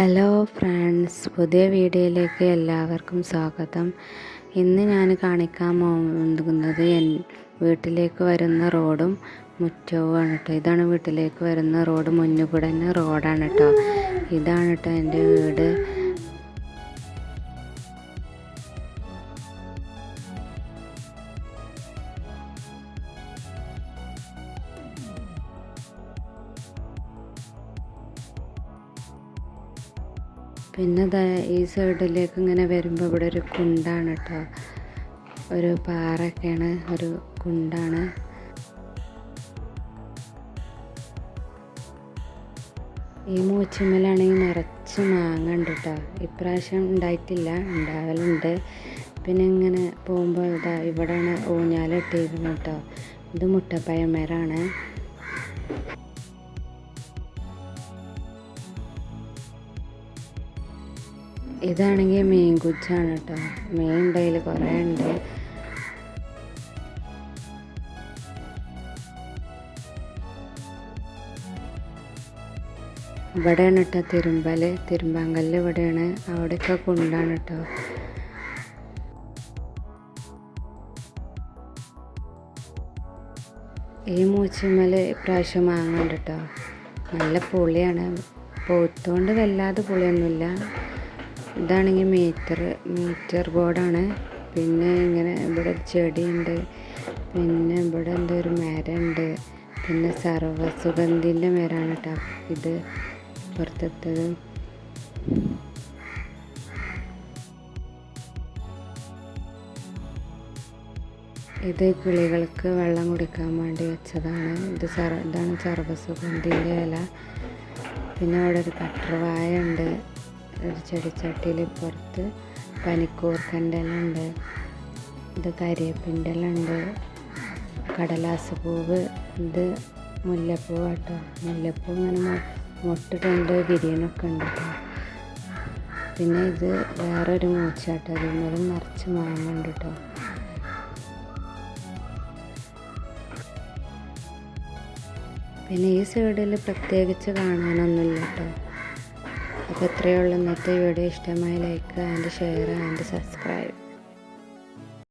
Hello friends പുതിയ വീഡിയോയിലേക്ക് എല്ലാവർക്കും സ്വാഗതം. ഇന്ന് ഞാൻ കാണിക്കാൻ പോകുന്നത് എൻ വീട്ടിലേക്ക് വരുന്ന റോഡും മുറ്റവുമാണ് കേട്ടോ. ഇതാണ് വീട്ടിലേക്ക് വരുന്ന റോഡ്. മുന്നിൽ കൂടെ തന്നെ റോഡാണ് കേട്ടോ. ഇതാണ് കേട്ടോ എന്റെ വീട്. പിന്നെ ഈ സൈഡിലേക്ക് ഇങ്ങനെ വരുമ്പോൾ ഇവിടെ ഒരു കുണ്ടാണ് കേട്ടോ ഒരു പാറയൊക്കെയാണ് ഒരു കുണ്ടാണ്. ഈ മൂച്ചിമ്മലാണെങ്കിൽ നിറച്ച് മാങ്ങ ഉണ്ട് കേട്ടോ ഇപ്രാവശ്യം ഉണ്ടായിട്ടില്ല ഉണ്ടാവലുണ്ട്. പിന്നെ ഇങ്ങനെ പോകുമ്പോൾ ഇതാ ഇവിടെയാണ് ഊഞ്ഞാലിട്ടിരുന്നു കേട്ടോ ഇത് മുട്ടപ്പഴമരാണ് ഇതാണെങ്കിൽ മീൻ കുച്ചാണ് കേട്ടോ. മീൻ ഉണ്ടതിൽ കുറേ ഉണ്ട്. ഇവിടെയാണ് കേട്ടോ തിരുമ്പൽ തിരുമ്പാങ്കല്ല് ഇവിടെയാണ്. അവിടെയൊക്കെ കുണ്ടാണ് കേട്ടോ. ഈ മൂച്ചിമ്മൽ ഇപ്രാവശ്യം വാങ്ങുന്നുണ്ട് കേട്ടോ. നല്ല പുളിയാണ്. പോത്തുകൊണ്ട് വല്ലാതെ പുളിയൊന്നുമില്ല. ഇതാണെങ്കിൽ മീറ്റർ മീറ്റർ ബോർഡാണ്. പിന്നെ ഇങ്ങനെ ഇവിടെ ചെടിയുണ്ട്. പിന്നെ ഇവിടെ എന്തോ ഒരു മരമുണ്ട്. പിന്നെ സർവസുഗന്ധിന്റെ മരമാണ് കേട്ടോ ഇത് പുറത്തെത്തത്. ഇത് കിളികൾക്ക് വെള്ളം കുടിക്കാൻ വേണ്ടി വെച്ചതാണ്. ഇത് സർ ഇതാണ് സർവസുഗന്ധിന്റെ ഇല. പിന്നെ അവിടെ ഒരു കട്ടർ കട്ടർവായ ഉണ്ട്. ഒരു ചെടിച്ചട്ടിയിൽ പുറത്ത് പനിക്കൂർക്കന്റെ ഉണ്ട് ഇത് ഉണ്ട് കടലാസ് പൂവ് ഇത് മുല്ലപ്പൂ കേട്ടോ മുല്ലപ്പൂ ഇങ്ങനെ മുട്ടിട്ടുണ്ട് വിരിയണൊക്കെ ഉണ്ട് കേട്ടോ പിന്നെ ഇത് വേറൊരു മൂച്ചാട്ടോ ഇതിന്മേലും നിറച്ച് മാങ്ങുണ്ട് കേട്ടോ പിന്നെ ഈ സൈഡിൽ പ്രത്യേകിച്ച് കാണാനൊന്നുമില്ല കേട്ടോ അപ്പോൾ ഇത്രയേ ഉള്ളൂ. ഇന്നത്തെ വീഡിയോ ഇഷ്ടമായി like and share and subscribe